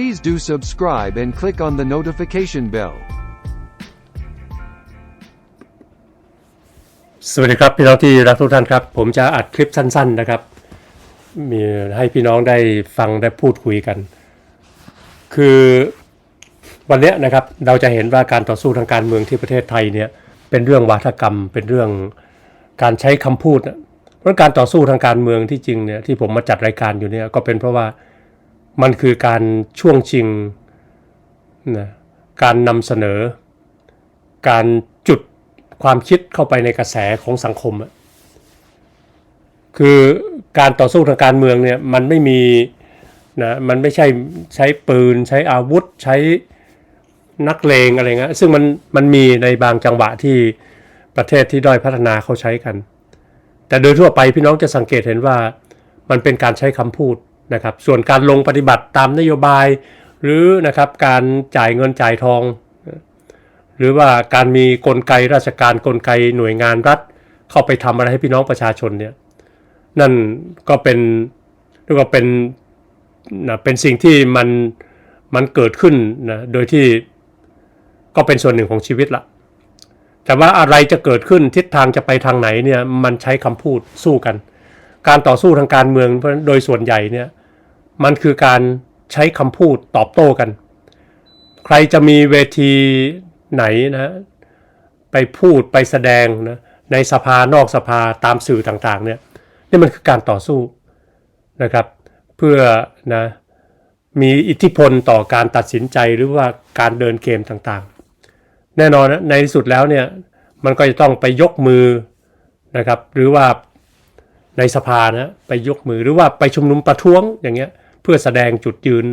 Please do subscribe and click on the notification bell. สวัสดีครับพี่น้องที่รักทุกท่านครับ ผมจะอัดคลิปสั้นๆนะครับ มีให้พี่น้องได้ฟังได้พูดคุยกัน คือวันนี้นะครับเราจะเห็นว่าการต่อสู้ทางการเมืองที่ประเทศไทยเนี่ยเป็นเรื่องวาทกรรม เป็นเรื่องการใช้คำพูดนะเพราะการต่อสู้ทางการเมืองที่จริงเนี่ยที่ผมมาจัดรายการอยู่เนี่ยก็เป็นเพราะว่า มันคือการช่วงชิงนะการนำเสนอ การจุดความคิดเข้าไปในกระแสของสังคมอะคือการต่อสู้ทางการเมืองเนี่ยมันไม่มีนะมันไม่ใช่ใช้ปืน ใช้อาวุธใช้นักเลงอะไรเงี้ยซึ่งมันมันมีในบางจังหวะที่ประเทศที่ด้อยพัฒนาเขาใช้กัน แต่โดยทั่วไปพี่น้องจะสังเกตเห็นว่ามันเป็นการใช้คำพูด นะครับส่วนการลงปฏิบัติตามนโยบาย หรือนะครับการจ่ายเงินจ่ายทอง หรือว่าการมีกลไกราชการกลไกหน่วยงานรัฐ เข้าไปทำอะไรให้พี่น้องประชาชนเนี่ยนั่นก็เป็นเรียกว่าเป็นนะเป็นสิ่งที่มันมันเกิดขึ้นนะโดยที่ก็เป็นส่วนหนึ่งของชีวิตละแต่ว่าอะไรจะเกิดขึ้นทิศทางจะไปทางไหนเนี่ยมันใช้คำพูดสู้กัน การต่อสู้ทางการเมืองโดยส่วนใหญ่เนี่ยมันคือการใช้คำพูดตอบโต้กัน ใครจะมีเวทีไหนนะไปพูดไปแสดงนะในสภานอกสภาตามสื่อต่างๆเนี่ยนี่มันคือการต่อสู้นะครับเพื่อนะมีอิทธิพลต่อการตัดสินใจหรือว่าการเดินเกมต่างๆ แน่นอนนะในที่สุดแล้วเนี่ยมันก็จะต้องไปยกมือนะครับหรือว่า ในสภานะไปยกมือหรือว่าไปชุมนุมประท้วงอย่างเงี้ยเพื่อแสดงจุดยืน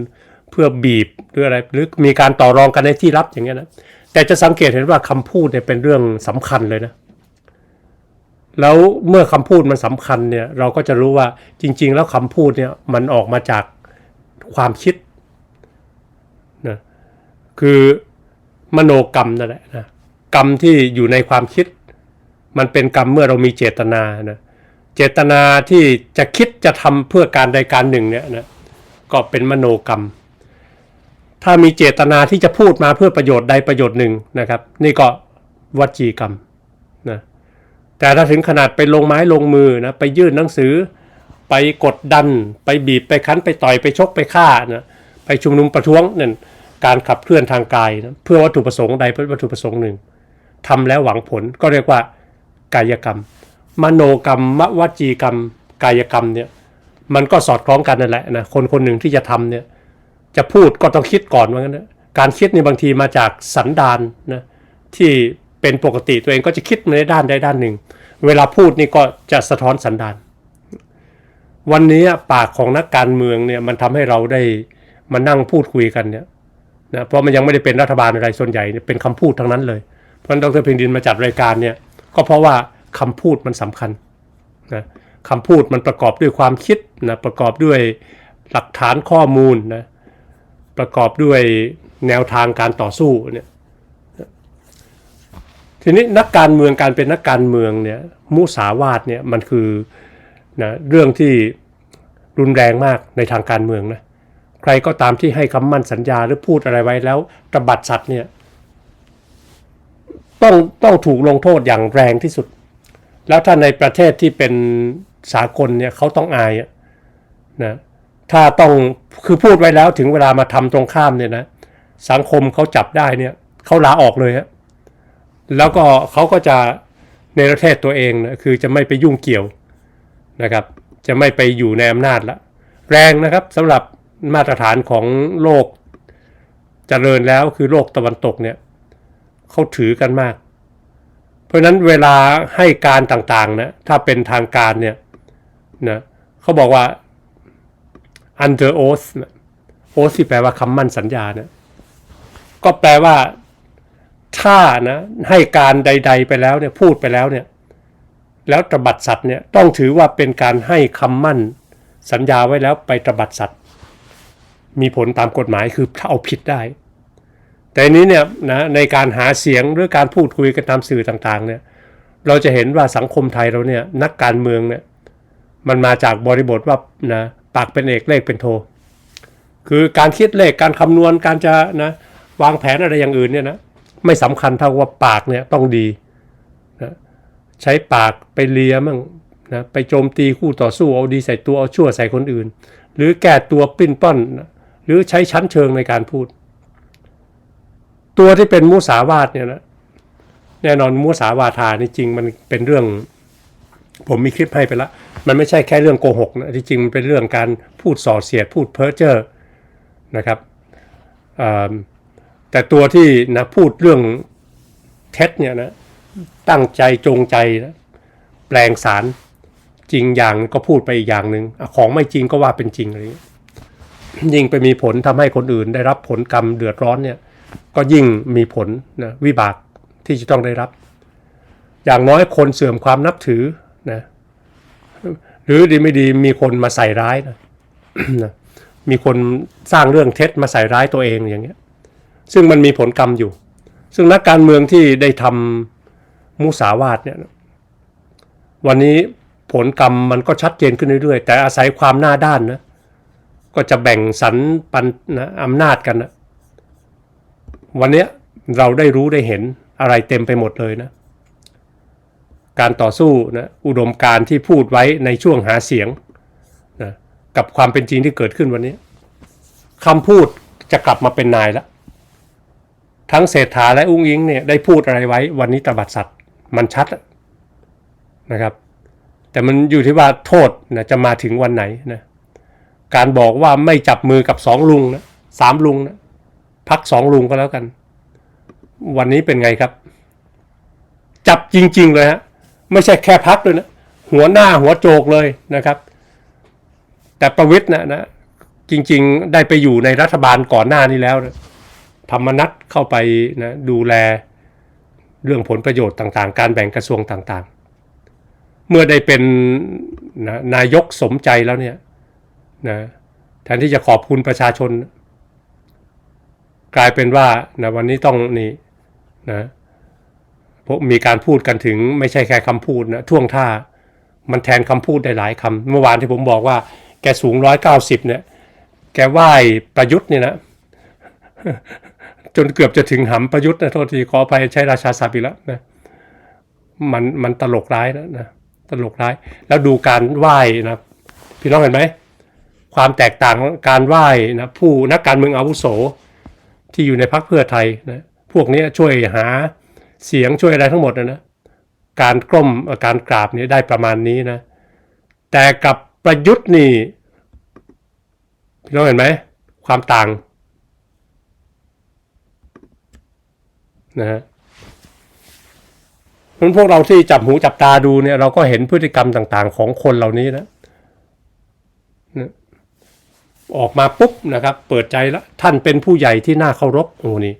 เพื่อบีบหรืออะไรหรือมีการต่อรองกันในที่ลับอย่างเงี้ยนะแต่จะสังเกตเห็นว่าคำพูดเนี่ยเป็นเรื่องสำคัญเลยนะแล้วเมื่อคำพูดมันสำคัญเนี่ยเราก็จะรู้ว่าจริง ๆ แล้วคำพูดเนี่ยมันออกมาจากความคิดนะคือมโนกรรมนั่นแหละนะกรรมที่อยู่ในความคิด มันเป็นกรรมเมื่อเรามีเจตนานะ เจตนาที่จะคิดจะทำเพื่อการใดการหนึ่งเนี่ยนะก็เป็นมโนกรรม ถ้ามีเจตนาที่จะพูดมาเพื่อประโยชน์ใดประโยชน์หนึ่งนะครับ นี่ก็วจีกรรมนะแต่ถ้าถึงขนาดไปลงไม้ลงมือนะไปยื่นหนังสือ ไปกดดัน ไปบีบไปคั้นไปต่อยไปชกไปฆ่านะไปชุมนุมประท้วงนั่นการขับเคลื่อนทางกายนะเพื่อวัตถุประสงค์ใดเพื่อวัตถุประสงค์หนึ่งทำแล้วหวังผลก็เรียกว่ากายกรรม มโนกรรมมวจีกรรม กายกรรมเนี่ยมันก็สอดคล้องกันนั่นแหละนะคนคนหนึ่งที่จะทำเนี่ยจะพูดก็ต้องคิดก่อนว่างั้นนะการคิดในบางทีมาจากสันดานนะที่เป็นปกติตัวเองก็จะคิดในด้านใดด้านหนึ่ง เวลาพูดนี่ก็จะสะท้อนสันดาน วันนี้ปากของนักการเมืองเนี่ยมันทำให้เราได้มานั่งพูดคุยกันเนี่ยนะเพราะมันยังไม่ได้เป็นรัฐบาลอะไรส่วนใหญ่เป็นคำพูดทั้งนั้นเลยเพราะฉะนั้นดรเพ็งดินมาจัดรายการเนี่ยก็เพราะว่า คำพูดมันสำคัญนะคำพูดมันประกอบด้วยความคิดนะประกอบด้วยหลักฐานข้อมูลนะประกอบด้วยแนวทางการต่อสู้เนี่ยทีนี้นักการเมืองการเป็นนักการเมืองเนี่ยมุสาวาทเนี่ยมันคือนะเรื่องที่รุนแรงมากในทางการเมืองนะใครก็ตามที่ให้คำมั่นสัญญาหรือพูดอะไรไว้แล้วตบัดสัตว์เนี่ยต้องต้องถูกลงโทษอย่างแรงที่สุด แล้วถ้าในประเทศที่เป็นสากลเนี่ยเขาต้องอายนะถ้าต้องคือพูดไว้แล้วถึงเวลามาทำตรงข้ามเนี่ยนะสังคมเขาจับได้เนี่ยเขาลาออกเลยฮะแล้วก็เขาก็จะในประเทศตัวเองนะคือจะไม่ไปยุ่งเกี่ยวนะครับ จะไม่ไปอยู่ในอำนาจละแรงนะครับสำหรับมาตรฐานของโลกเจริญแล้วคือโลกตะวันตกเนี่ยเขาถือกันมาก เพราะฉะนั้นเวลาให้การต่างๆนะถ้าเป็นทางการเนี่ยนะเขาบอกว่า under oath นะ oath ที่แปลว่าคำมั่นสัญญานะก็แปลว่า ถ้านะให้การใด ๆ ไปแล้วเนี่ยพูดไปแล้วเนี่ย แล้วตบัดสัตว์เนี่ยต้องถือว่าเป็นการให้คำมั่นสัญญาไว้แล้วไปตบัดสัตว์ มีผลตามกฎหมายคือถ้าเอาผิดได้ แต่นี้เนี่ยนะในการหาเสียงหรือการพูดคุยกันตามสื่อต่างๆเนี่ยเราจะเห็นว่าสังคมไทยเราเนี่ยนักการเมืองเนี่ยมันมาจากบริบทว่านะปากเป็นเอกเลขเป็นโท คือการคิดเลขการคำนวณการจะนะวางแผนอะไรอย่างอื่นเนี่ยนะไม่สำคัญเท่าว่าปากเนี่ยต้องดีนะใช้ปากไปเลียมั่งนะไปโจมตีคู่ต่อสู้เอาดีใส่ตัวเอาชั่วใส่คนอื่น หรือแก้ตัวปิ้นป้อนนะหรือใช้ชั้นเชิงในการพูด ตัวที่เป็นมุสาวาทเนี่ยนะแน่นอนมุสาวาทานี่จริงมันเป็นเรื่อง ผมมีคลิปให้ไปละ มันไม่ใช่แค่เรื่องโกหกนะที่จริงมันเป็นเรื่องการพูดส่อเสียดพูดเพ้อเจ้อนะครับแต่ตัวที่นะพูดเรื่องเท็จเนี่ยนะตั้งใจจงใจนะแปลงสารจริงอย่างก็พูดไปอีกอย่างหนึ่งอะของไม่จริงก็ว่าเป็นจริงอะไรยิ่งไปมีผลทำให้คนอื่นได้รับผลกรรมเดือดร้อนเนี่ย ก็ยิ่งมีผลนะวิบากที่จะต้องได้รับ อย่างน้อยคนเสื่อมความนับถือนะหรือดีไม่ดีมีคนมาใส่ร้ายนะนะมีคนสร้างเรื่องเท็จมาใส่ร้ายตัวเองอย่างเงี้ย ซึ่งมันมีผลกรรมอยู่ ซึ่งนักการเมืองที่ได้ทำมุสาวาทเนี่ยวันนี้ผลกรรมมันก็ชัดเจนขึ้นเรื่อยๆ แต่อาศัยความหน้าด้านนะก็จะแบ่งสรรปันนะอำนาจกันนะ วันนี้เราได้รู้ได้เห็นอะไรเต็มไปหมดเลยนะ การต่อสู้นะอุดมการที่พูดไว้ในช่วงหาเสียงนะกับความเป็นจริงที่เกิดขึ้นวันนี้คำพูดจะกลับมาเป็นนายแล้วทั้งเศรษฐาและอุ้งอิงเนี่ยได้พูดอะไรไว้ วันนี้ตบัดสัตว์มันชัดนะครับ แต่มันอยู่ที่ว่าโทษนะจะมาถึงวันไหนนะการบอกว่าไม่จับมือกับสองลุงนะสามลุงนะ พักสองลุงก็แล้วกัน วันนี้เป็นไงครับ จับจริง ๆ เลยฮะไม่ใช่แค่พักด้วยนะหัวหน้าหัวโจกเลยนะครับ แต่ประวิทย์นะนะจริง ๆ ได้ไปอยู่ในรัฐบาลก่อนหน้านี้แล้วนะธรรมนัตเข้าไปนะดูแลเรื่องผลประโยชน์ต่างๆ การแบ่งกระทรวงต่างๆ เมื่อได้เป็นนะนายกสมใจแล้วเนี่ยนะแทนที่จะขอบคุณประชาชน กลายเป็นว่านะวันนี้ต้องนี่นะพวกมีการพูดกันถึงไม่ใช่แค่คำพูดนะท่วงท่ามันแทนคำพูดได้หลายคำเมื่อวานที่ผมบอกว่า แกสูงร้อยเก้าสิบเนี่ย แกไหว้ประยุทธ์เนี่ยนะจนเกือบจะถึงหำประยุทธ์นะโทษทีขออภัยใช้ราชาศัพท์อีกแล้วนะมันมันตลกร้ายนะนะตลกร้าย แล้วดูการไหว้นะพี่น้องเห็นไหมความแตกต่างการไหว้นะผู้นักการเมืองอาวุโส ที่อยู่ในพรรคเพื่อไทยนะพวกนี้ช่วยหาเสียงช่วยอะไรทั้งหมดนะนะการกล้มการกราบเนี่ยได้ประมาณนี้นะ แต่กับประยุทธ์นี่พี่น้องเห็นไหมความต่างนะฮะเพราะฉะนั้นพวกเราที่จับหูจับตาดูเนี่ยเราก็เห็นพฤติกรรมต่างๆ ของคนเหล่านี้นะ ออกมาปุ๊บนะครับ เปิดใจแล้วท่านเป็นผู้ใหญ่ที่น่าเคารพโอ้นี่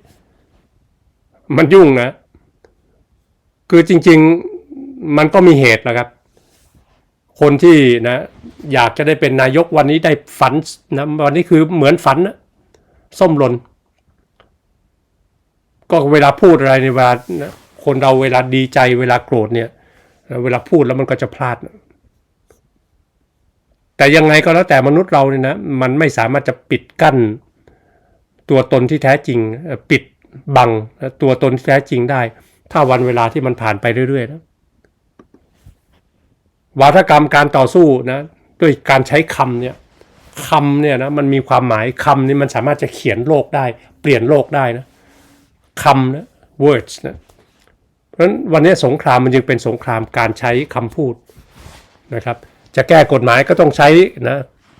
มันยุ่งนะ คือจริง ๆมันก็มีเหตุนะครับ คนที่นะอยากจะได้เป็นนายกวันนี้ได้ฝันนะวันนี้คือเหมือนฝันนะส้มหล่นก็เวลาพูดอะไรในเวลานะคนเราเวลาดีใจเวลาโกรธเนี่ย เวลาพูดแล้วมันก็จะพลาดนะ แต่ยังไงก็แล้วแต่มนุษย์เราเนี่ยนะมันไม่สามารถจะปิดกั้น ตัวตนที่แท้จริงปิดบังตัวตนที่แท้จริงได้ ถ้าวันเวลาที่มันผ่านไปเรื่อยๆนะวาทกรรมการต่อสู้นะด้วยการใช้คำเนี่ยคำเนี่ยนะมันมีความหมายคำนี่มันสามารถจะเขียนโลกได้ เปลี่ยนโลกได้นะคำนะ words นะเพราะฉะนั้นวันนี้สงครามมันจึงเป็นสงครามการใช้คำพูดนะครับ จะแก้กฎหมายก็ต้องใช้นะ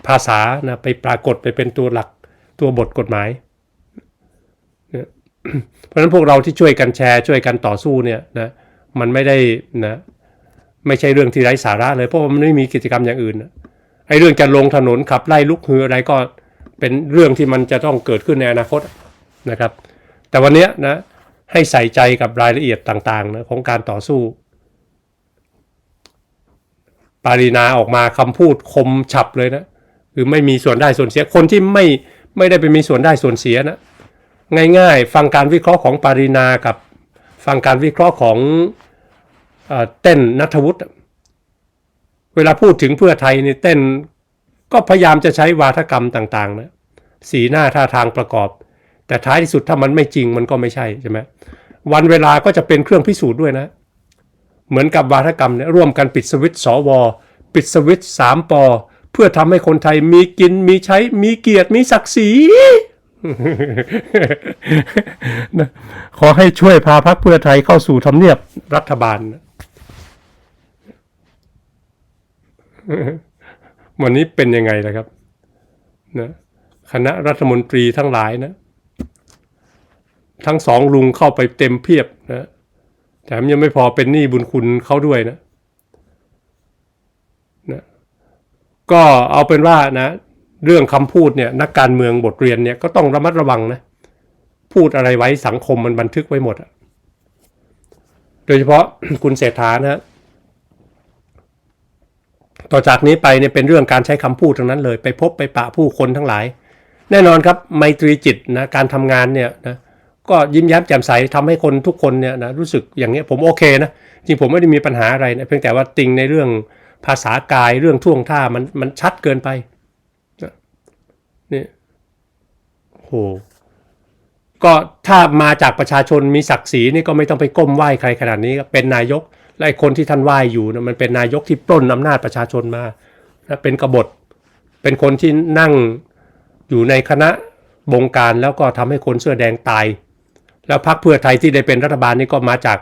ภาษานะไปปรากฏไปเป็นตัวหลักตัวบทกฎหมายเนี่ยเพราะฉะนั้นพวกเราที่ช่วยกันแชร์ ช่วยกันต่อสู้เนี่ยนะมันไม่ได้นะไม่ใช่เรื่องที่ไร้สาระเลยเพราะว่ามันไม่มีกิจกรรมอย่างอื่นไอ้เรื่องจะลงถนนขับไล่ลุกฮืออะไรก็เป็นเรื่องที่มันจะต้องเกิดขึ้นในอนาคตนะครับ แต่วันนี้นะให้ใส่ใจกับรายละเอียดต่างๆนะของการต่อสู้ ปารีนาออกมาคำพูดคมฉับเลยนะ คือไม่มีส่วนได้ส่วนเสียคนที่ไม่ไม่ได้ไปมีส่วนได้ส่วนเสียนะ ง่ายๆ ฟังการวิเคราะห์ของปารีนากับ ฟังการวิเคราะห์ของเอเต้นนัทวุฒิเวลาพูดถึงเพื่อไทยนี่เต้นก็พยายามจะใช้วาทกรรมต่างๆนะสีหน้าท่าทางประกอบ แต่ท้ายที่สุดถ้ามันไม่จริงมันก็ไม่ใช่ใช่ไหมวันเวลาก็จะเป็นเครื่องพิสูจน์ด้วยนะ เหมือนกับวาทกรรมเนี่ยร่วมกันปิดสวิตช์สว ปิดสวิตสามปอเพื่อทำให้คนไทยมีกินมีใช้มีเกียรติมีศักดิ์ศรีขอให้ช่วยพาพรรคเพื่อไทยเข้าสู่ทำเนียบรัฐบาล วันนี้เป็นยังไงล่ะครับนะคณะรัฐมนตรีทั้งหลายนะ ทั้งสองลุงเข้าไปเต็มเพียบ แถมยังไม่พอเป็นหนี้บุญคุณเขาด้วยนะนะก็เอาเป็นว่านะ เรื่องคำพูดเนี่ยนักการเมืองบทเรียนเนี่ยก็ต้องระมัดระวังนะ พูดอะไรไว้สังคมมันบันทึกไว้หมดอะโดยเฉพาะคุณเศรษฐานะต่อจากนี้ไปเนี่ยเป็นเรื่องการใช้คำพูดทั้งนั้นเลย ไปพบไปปะผู้คนทั้งหลาย แน่นอนครับไมตรีจิตนะการทำงานเนี่ยนะ ก็ยิ้มแย้มแจ่มใสทำให้คนทุกคนเนี่ยนะรู้สึกอย่างเงี้ยผมโอเคนะจริงผมไม่ได้มีปัญหาอะไรนะเพียงแต่ว่าติงในเรื่องภาษากายเรื่องท่วงท่ามันมันชัดเกินไปนี่โหก็ถ้ามาจากประชาชนมีศักดิ์ศรีนี่ก็ไม่ต้องไปก้มไหว้ใครขนาดนี้เป็นนายกและไอ้คนที่ท่านไหว้อยู่นะมันเป็นนายกที่ปล้นอำนาจประชาชนมานะเป็นกบฏ เป็นคนที่นั่งอยู่ในคณะบงการแล้วก็ทำให้คนเสื้อแดงตาย แล้วพรรคเพื่อไทยที่ได้เป็นรัฐบาลนี่ก็มาจาก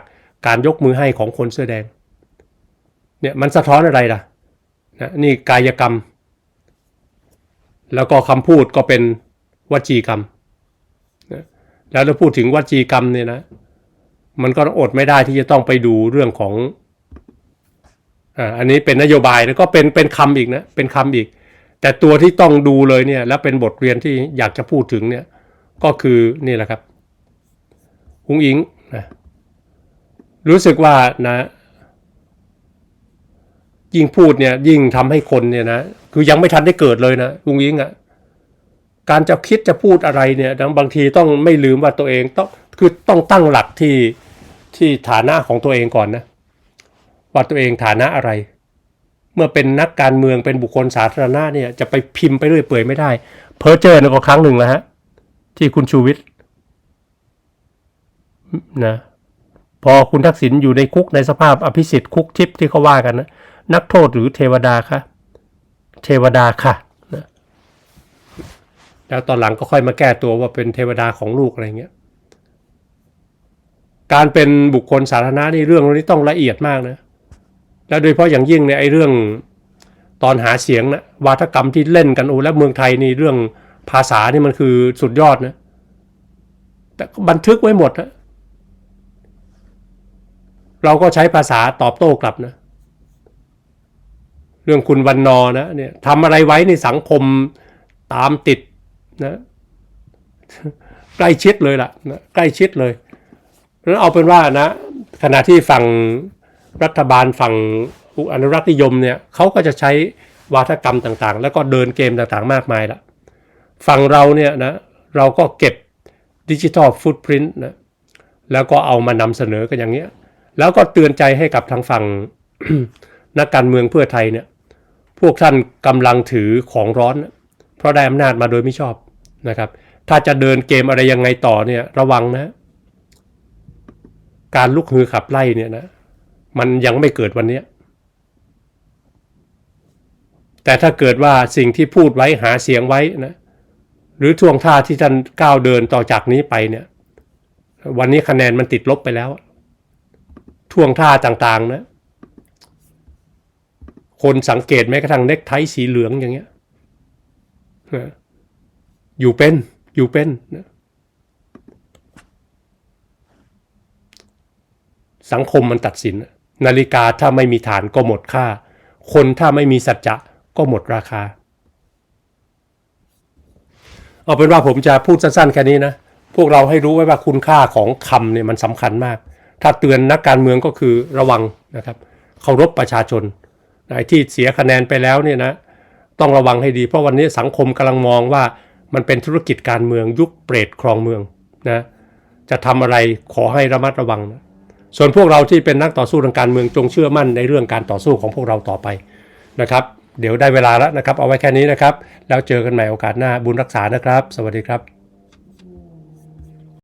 การยกมือให้ของคนเสื้อแดงเนี่ยมันสะท้อนอะไรล่ะนะนี่กายกรรม แล้วก็คำพูดก็เป็นวจีกรรมนะแล้วเราพูดถึงวจีกรรมเนี่ยนะ มันก็อดไม่ได้ที่จะต้องไปดูเรื่องของอ่าอันนี้เป็นนโยบายแล้วก็เป็นเป็นคำอีกนะเป็นคำอีก แต่ตัวที่ต้องดูเลยเนี่ย แล้วเป็นบทเรียนที่อยากจะพูดถึงเนี่ย ก็คือนี่แหละครับ หุงอิงนะรู้สึกว่านะ ยิ่งพูดเนี่ย ยิ่งทำให้คนเนี่ยนะคือยังไม่ทันได้เกิดเลยนะหุงอิงอะ่ะการจะคิดจะพูดอะไรเนี่ยบางทีต้องไม่ลืมว่าตัวเองต้องคือต้องตั้งหลักที่ที่ฐานะของตัวเองก่อนนะว่าตัวเองฐานะอะไร เมื่อเป็นนักการเมืองเป็นบุคคลสาธารณะเนี่ยจะไปพิมพ์ไปเรื่อยเปื่อยไม่ได้ เพอเจอร์นก็ครั้งหนึ่งแล้วฮะที่คุณชูวิทย์ นะพอคุณทักษิณอยู่ในคุกในสภาพอภิสิทธิ์คุกทิพย์ที่เขาว่ากันนะนักโทษหรือเทวดาคะเทวดาค่ะนะแล้วตอนหลังก็ค่อยมาแก้ตัวว่าเป็นเทวดาของลูกอะไรเงี้ยการเป็นบุคคลสาธารณะนี่เรื่องนี้ต้องละเอียดมากนะแล้วโดยเฉพาะอย่างยิ่งเนี่ยไอ้เรื่องตอนหาเสียงนะวาทกรรมที่เล่นกันโอ้แล้วเมืองไทยนี่เรื่องภาษานี่มันคือสุดยอดนะแต่ก็บันทึกไว้หมดนะ เราก็ใช้ภาษาตอบโต้กลับนะ เรื่องคุณวันนอนะเนี่ยทำอะไรไว้ในสังคมตามติดนะใกล้ชิดเลยล่ะนะใกล้ชิดเลยแล้วเอาเป็นว่านะ ขณะที่ฝั่งรัฐบาลฝั่งอนุรักษ์นิยมเนี่ยเขาก็จะใช้วาทกรรมต่างๆ แล้วก็เดินเกมต่างๆ มากมายละฝั่งเราเนี่ยนะเราก็เก็บดิจิทัลฟุตพิ้นนะแล้วก็เอามานำเสนอกันอย่างเงี้ย แล้วก็เตือนใจให้กับทางฝั่งนักการเมืองเพื่อไทยเนี่ย พวกท่านกำลังถือของร้อนนะเพราะได้อำนาจมาโดยไม่ชอบนะครับ ถ้าจะเดินเกมอะไรยังไงต่อเนี่ยระวังนะ การลุกฮือขับไล่เนี่ยนะ มันยังไม่เกิดวันนี้แต่ถ้าเกิดว่าสิ่งที่พูดไว้หาเสียงไว้นะหรือท่วงท่าที่ท่านก้าวเดินต่อจากนี้ไปเนี่ย วันนี้คะแนนมันติดลบไปแล้ว ท่วงท่าต่างๆนะคนสังเกตแม้กระทั่งเน็กไทสีเหลืองอย่างเงี้ยนะอยู่เป็นอยู่เป็นนะสังคมมันตัดสิน นาฬิกาถ้าไม่มีฐานก็หมดค่า คนถ้าไม่มีสัจจะก็หมดราคา เอาเป็นว่าผมจะพูดสั้นๆแค่นี้นะ พวกเราให้รู้ไว้ว่าคุณค่าของคำเนี่ยมันสำคัญมาก ถ้าเตือนนักการเมืองก็คือระวังนะครับเคารพประชาชนไอ้ที่เสียคะแนนไปแล้วเนี่ยนะต้องระวังให้ดี เพราะวันนี้สังคมกำลังมองว่ามันเป็นธุรกิจการเมืองยุคเปรตครองเมืองนะจะทำอะไรขอให้ระมัดระวังนะส่วนพวกเราที่เป็นนักต่อสู้ทางการเมืองจงเชื่อมั่นในเรื่องการต่อสู้ของพวกเราต่อไปนะครับ เดี๋ยวได้เวลาแล้วนะครับ เอาไว้แค่นี้นะครับ แล้วเจอกันใหม่โอกาสหน้าบุญรักษานะครับ สวัสดีครับ